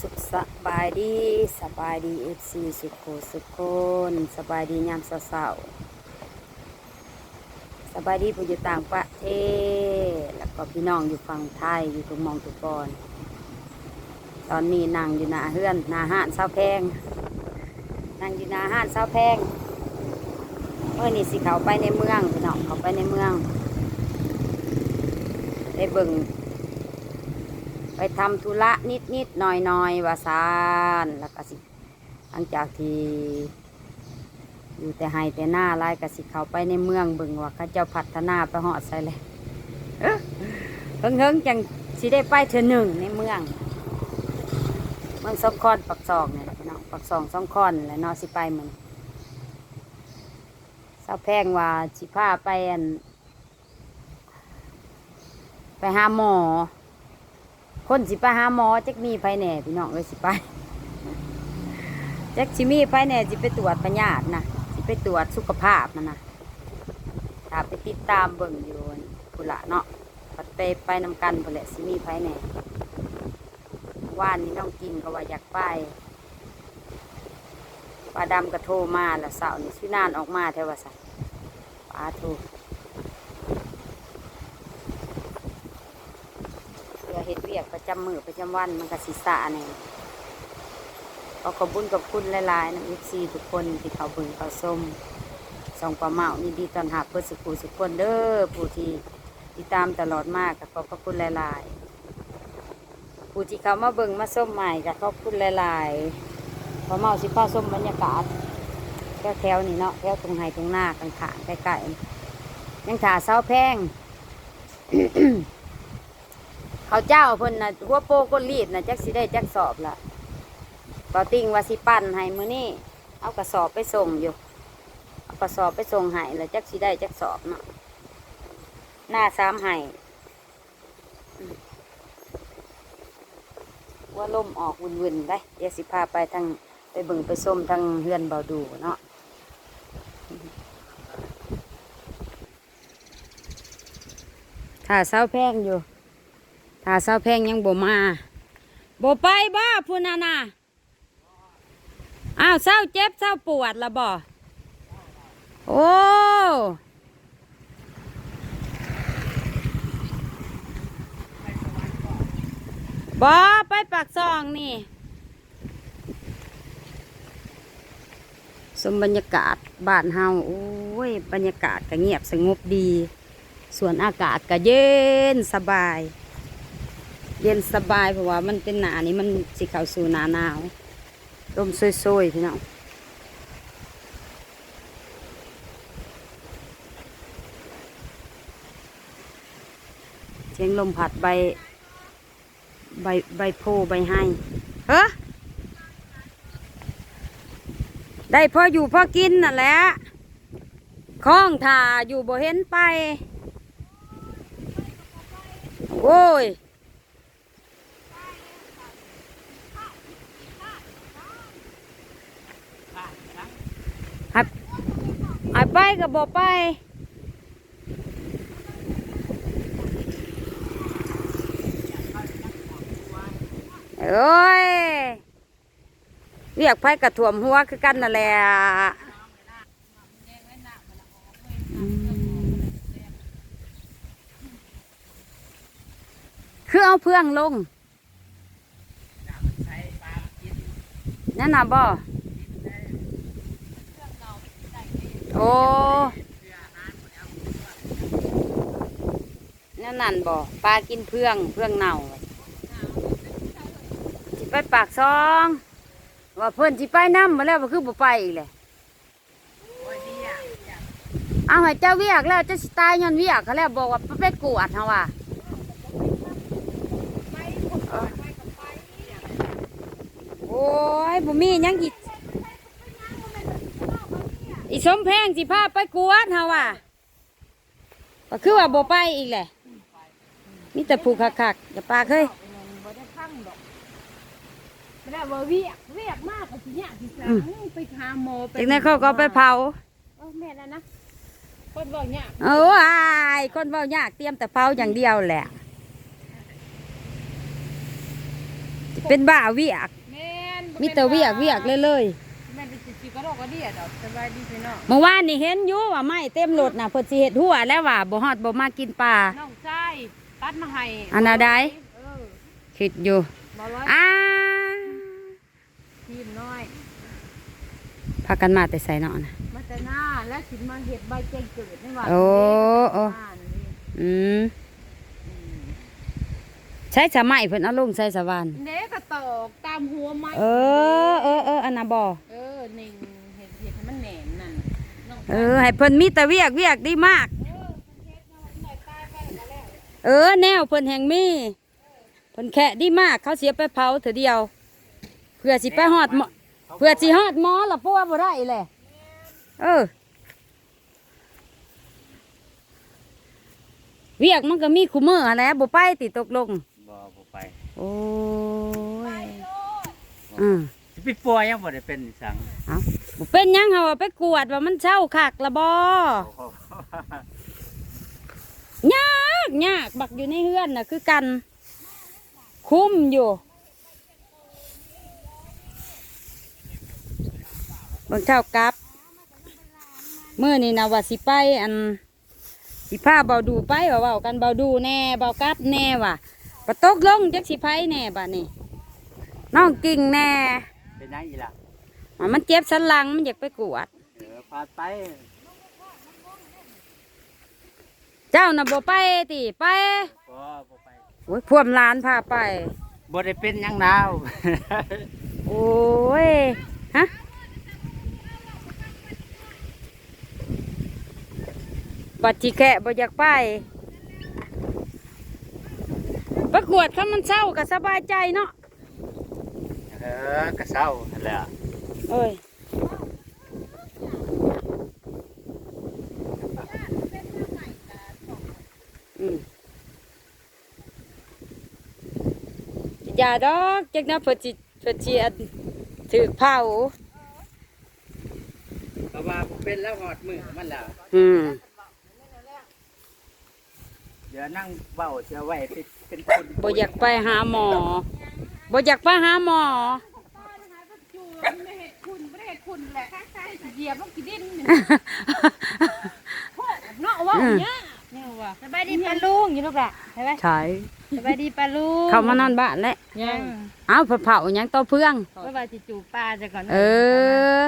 สุขสบายดีสบายดีเอฟซีสุขโขสุขคนสบายดียามเศร้าๆสบายดีผู้อยู่ต่างประเทศ แล้วก็พี่น้องอยู่ฝั่งไทยอยู่ทุกมองทุกบอนตอนนี้นั่งอยู่หน้าเฮือนหน้าห้านเศร้าแพงนั่งอยู่หน้าห้านเศร้าแพงเมื่อนี่สิเขาไปในเมืองพี่น้องเขาไปในเมืองได้เบิ่ง ไปทำธุระนิดนิดๆหน่อยหน่อยๆว่าซานแล้วก็สิหลังจากที่อยู่แต่ให้แต่หน้าไล่ก็สิเขาไปในเมืองบิ่งว่าเขาเจ้าพัฒนาไปหอดใส่เลยเอ้อเฮิงเฮิงๆจังสิได้ไปเธอหนึ่งในเมือง เมืองสองคอนปักซองเนี่ยแหละปักซองสองคอนและเนอสิไปเหมือนสาวแพงว่าสิพาไปอันไปหาหมอ คนสิไปหาหมอจักมีภายแหน่พี่น้องเลยสิไปจักสิมีภายแหน่สิไปตรวจพยาธินะสิไปตรวจสุขภาพมันนะถ้าไปติดตามเบิ่งอยู่พุละเนาะปัดไปไปนำกันพุ่นแหละสิมีภายแหน่ว่านนี้น้องกินก็ว่าอยากไปป้าดำก็โทมาแล้วเสาร์นี่ชื่อนานออกมาแถวว่าสันป้าโท เฮ็ดเวียกประจำมือประจำวันมันก็สิสะเนี่ยก็ขอบคุญกับคุณหลายๆนะเอฟซีทุกคนที่เขาบึงเขาส้มส่องปลาเมายินดีตอนรับเพื่อสุขุสุขคนเด้อผู้ที่ติดตามตลอดมากก็ขอบพระคุณหลายๆผู้ที่เขามาเบิ่งมาส้มใหม่ก็ขอบคุณหลายๆปลาเมาสิพาส้มบรรยากาศแถวๆนี่เนาะแถวตรงไห้ตรงหน้ากันขางๆใกล้ๆยังถาเสาแพง เขาเจ้าเพิ่นนะหัวโปก้นรีดนะจักสิได้จักสอบละก็ติงว่าสิปั้นให้มื้อนี้เอากระสอบไปส่งอยู่เอากระสอบไปส่งให้แล้วจักสิได้จักสอบเนาะหน้าสามให้ว่าลมออกวุ่นๆได้เดี๋ยวสิพาไปทางไปเบิ่งไปส้มทางเฮือนเบาดูเนาะถ้าเสาแพงอยู่ ถ้าเสาแพงยังบ่มาบ่ไปบ้าพูนานาอ้าวเศร้าเจ็บเศร้าปวดละบ่โอ้บ่ไปปากซองนี่ สมบรรยากาศบ้านเฮาโอ้ย บรรยากาศก็เงียบสงบดี ส่วนอากาศก็เย็นสบาย เย็นสบายเพราะว่ามันเป็นหนานี้มันสิเข้าสู่หนาหนาวลมซวยๆพี่น้องเสียงลมผัดใบ ใบใบโพใบให้เฮ้อได้พออยู่พอกินน่ะแหละคล้องถ่าอยู่บ่เห็นไป โอ้ย หายหาย ไปก็บอไปเอ้ยเรียกไผกระถ่วมหัวคือกันนั่นแหละคือเอาเพื่องลงนั่นน่ะบ่ โอ้นั่นนั่นบ่ปลากินเพื่องเพื่องเน่าสิไปปากซอง ว่าเพิ่อนสิไปน้ำมาแล้วว่าคือบ่ไปอีกเลยเอาให้เจ้าเวียกแล้วเจะสิตายย้อนเวียกเขาแล้วบอกว่าไปกวดเฮาว่าเออโอ้ยบ่มียังอีก อีสมแพงสิพาไปกวดเฮาว่ะก็คือว่าบ่ไปอีกแหละมีแต่ผูกคักๆอย่าปากเฮ้ยบ่ได้พังดอกไม่ได้ว่าเวียกเวียกมากกว่าสิเนี่ยสิสาอืมไปหาหมอจากนั้นเขาก็เอาไปเผาเออแม่นั่นนะคนบอกเนี่ยโอ้ยคนเว้ายากเตรียมแต่เผาอย่างเดียวแหละ เป็นบ้าเวียกแม่นบ่มีแต่เวียกเวียกเลยเลยแม่นเป็นสิ กระโดกกระเดียดอกสบายดีพี่น้องเมื่อวานนี่เห็นอยู่ว่าไม่เต็มรถน่ะเพิ่นสิเฮ็ดหัวแล้วว่าบ่ฮอดบ่มากินปลาน้องชายตัดมาให้อันน่ะได้เออคิดอยู่บ่ร้อยอ้าทีมน้อยพากันมาแต่ใส่เนาะนะมาแต่หน้าและสิมาเฮ็ดใบแจ้งเกิดนี่ว่าโอ้โอ้บ้านนี่อืมใช้สมัยเพิ่นเอาลงใส่สวรรค์เด็กก็ตอกตามหัวไม้เออเออเอออันน่ะบ่เออหนึ่ง เออ ให้เพิ่นมีแต่เวียกเวียกดีมากเออเฮ็ดน้องหน่อยตายไปแล้วก็แล้วเออ แนวเพิ่นแห่งมีเพิ่นแค่ดีมากเขาเสียไปเผาเถอเดียว เพื่อสิไปฮอดหมอเพื่อสิฮอดหมอละเพราะว่าบ่ได้แหละเออ เวียกมันก็มีคู่มือหั้นแหล้วบ่ไปติตกลงบ่บ่ไป โอ้ยอืมสิ ไปป่วยยังบ่ได้เป็นสังเอาบ่เป็นหยังเฮาว่าไปกวดว่ามันเช่าคักละบ่ยากยากบักอยู่ในเฮือนน่ะคือกัน คุ้มอยู่เบิ่งเท่ากลับมื้อนี้นะว่าสิไปอันสิพาเบาดูไปว่าเว้ากันเบาดูแน่เบากลับแน่ว่ะปะตกลงจักสิไผแน่บัดนี้น้องกิ่งแน่ เป็นยังอีล่ะอะมันเจ็บสันหลังมันอยากไปกวด เออพาไปเจ้าน่ะบ่ไปติไปบ่บ่ไปโอ้ยพวมหลานพาไป บ่ได้เป็นหยังนาว โอ้ย ฮะปัดจิแกะบ่อยากไป ประกวดถ้ามันเศร้าก็สบายใจเนาะเออกระเซ้านั่นแหละเอ้ยอืมอย่าดอกจักนะเพิ่นสิเพิ่นสิอันถือเผาเพราะว่าบ่เป็นแล้วหอดมือมันแล้วอืมเดี๋ยวนั่งเว้าเสียไว้เป็นเป็นคนบ่อยากไปหาหมอบ่อยากไปหาหมอไม่เห็ดคุณ ไม่ได้เห็ดคุณแหละเหยียบต้องกินดินเนาะว่าเนี่ยเนี่ยว่าสบายดีปลาลุงอยู่ลูกละใช่ไหมใช่สบายดีปลาลุงเข้ามานอนบ้านแล้วยังเอ้าเพิ่นเผาหยังต่อเพื่องว่าว่าจะจูบปลาจะก่อนเออ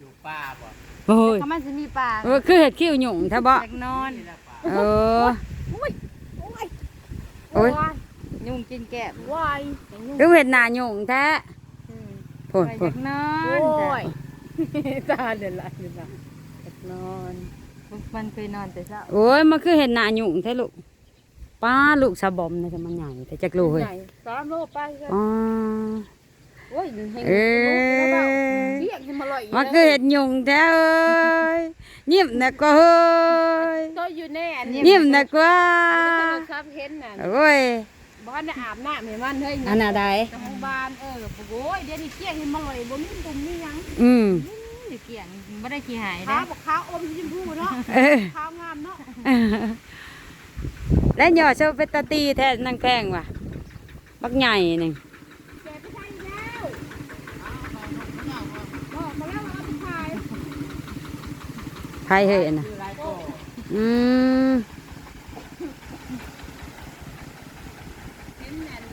อยู่ป้าบ่โอ้ยเขามันจะมีปลาเออคือเห็ดคิ้วหยุ่งแท้บ่จากนอนนี่ละป้าเออโอ้ยยุงกินแกะวายยุงคือเห็ดหน้าหยุ่งแท้โพดไปโพจาดกนอนโอ้ยตาเดือดละเดือดละจากนอนมันเคยนอนแต่เช้าโอ้ยมันคือเห็ดหน้าหยุ่งแท้ลูกป้าลูกสะบอมนะจะมันใหญ่แต่จักลูกเฮ้ยใหญ่สามโลไปเลยอ๋อโอ้ยเฮงเอ้ยเรียกให้มาลอยมันคือเห็ดหยุ่งแท้เอ้ยยิ้มนะก็เฮ้ยก็อยู่แน่อันนี้ยิ้มนะก็ครับเห็นน่ะโอ้ย บ้านได้อาบน้ำให้มันเฮ้ยอันน่ะใดทางบ้านเออโอ้ยเดี๋ยวนี้เกี้ยงให้มาลอยบ่มีตุ่มมีหยังอืมนี่เกี้ยงบ่ได้ขี้หายนะขาวบอกขาวอมชมพูเนาะเออขาวงามเนาะและหยอดเชาเปตาตีแท้นางแพงว่ะบักใหญ่หนึ่งแกไปใช้แล้วบอกมาแล้วว่าเอาไปขายไทยเฮ้ยนะอยู่หลายตัวอืม เห็นแม่น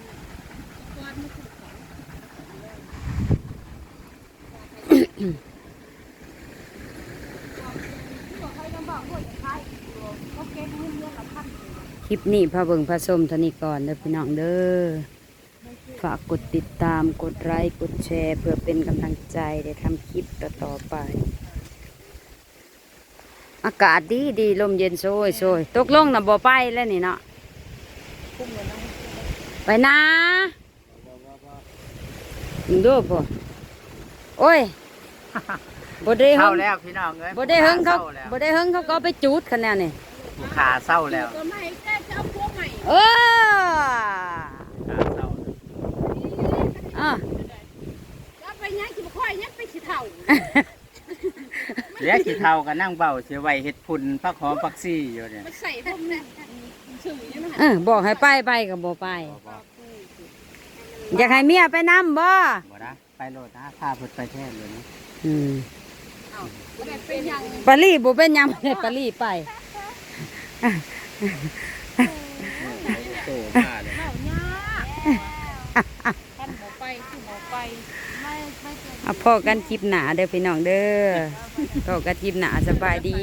ก้อนมันคือของบอกให้ลำบากด้วยจะขายเขาเก็บเงินเดือนละพัน คลิปนี้พระเบิงพระสมทนิก่อนเด้อพี่น้องเด้อฝากกดติดตามกดไลค์กดแชร์เพื่อเป็นกำลังใจได้ทำคลิปต่อไป อากาศดีดีลมเย็นโซยโซยตกลงนะบ่ไปแล้วนี่เนาะไปนะมึงดูพ่อโอ้ย บ่ได้เฮิเข้างแล้วพี่น้องเอ้ยบ่ได้เฮิงเขาศร้แล้วบ่ได้เฮิงเขาก็เอาไปจูดคะแนนนี่ผู้ขาเศร้าแล้วก็ไม่ได้จะเอาพวกใหม่เออขาเศร้าอะแล้วไปยังกินค่อยยังไปสิเท่าเหลี้ยขี้เท่าก็นั่งเบาเสียไว้เฮ็ดพุ่นพักหอมพักซี่อยู่เนี่ยไปใส่พวกเนี่ยสื่อยังไงเออบอกให้ไปไปก็บ่ไป บ่บ่อยากให้เมียไปนำบ่บ่นะไปโลดนะพาเพิ่นไปแท้เลยนะอืมบ่ได้เป็นหยังปาลี่บ่เป็นหยังเลยปาลี่ไปโตมาเลยเว้ายากท่านบ่ไปคือบ่ไปไม่ไม่เจอเอาพ่อกันคลิปหนาเด้อพี่น้องเด้อพ่อกันคลิปหนาสบายดี